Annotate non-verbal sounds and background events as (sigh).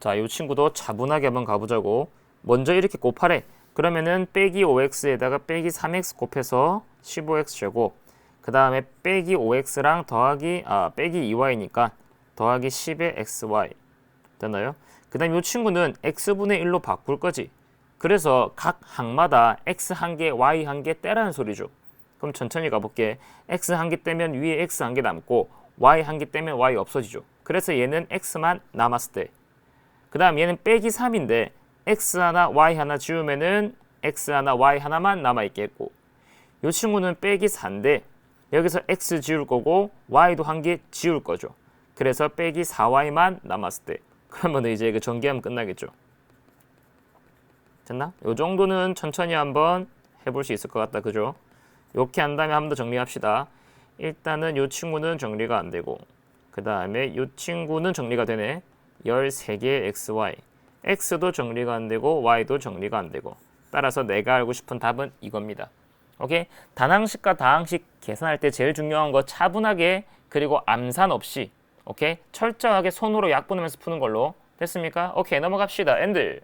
자, 이 친구도 차분하게 한번 가보자고. 먼저 이렇게 곱하래. 그러면은 빼기 5x에다가 빼기 3x 곱해서 15x 제곱. 그 다음에 빼기 5x랑 더하기 아 빼기 2y니까 더하기 10의 xy 됐나요? 그 다음 이 친구는 x분의 1로 바꿀 거지. 그래서 각 항마다 x 한 개, y 한 개 떼라는 소리죠. 그럼 천천히 가볼게. x 한 개 떼면 위에 x 한 개 남고 y 한 개 떼면 y 없어지죠. 그래서 얘는 x만 남았을 때. 그 다음 얘는 빼기 3인데 x 하나, y 하나 지우면은 x 하나, y 하나만 남아있겠고 이 친구는 빼기 4인데 여기서 x 지울 거고 y도 한 개 지울 거죠. 그래서 빼기 4y만 남았을 때 (laughs) 그러면 이제 그 전개하면 끝나겠죠. 됐나? 요 정도는 천천히 한번 해볼 수 있을 것 같다. 그죠? 이렇게 한 다음에 한 번 더 정리합시다. 일단은 요 친구는 정리가 안 되고 그 다음에 요 친구는 정리가 되네. 13개의 xy x도 정리가 안 되고 y도 정리가 안 되고 따라서 내가 알고 싶은 답은 이겁니다. 오케이? 단항식과 다항식 계산할 때 제일 중요한 거 차분하게 그리고 암산 없이 오케이? 철저하게 손으로 약분하면서 푸는 걸로 됐습니까? 오케이 넘어갑시다. 엔들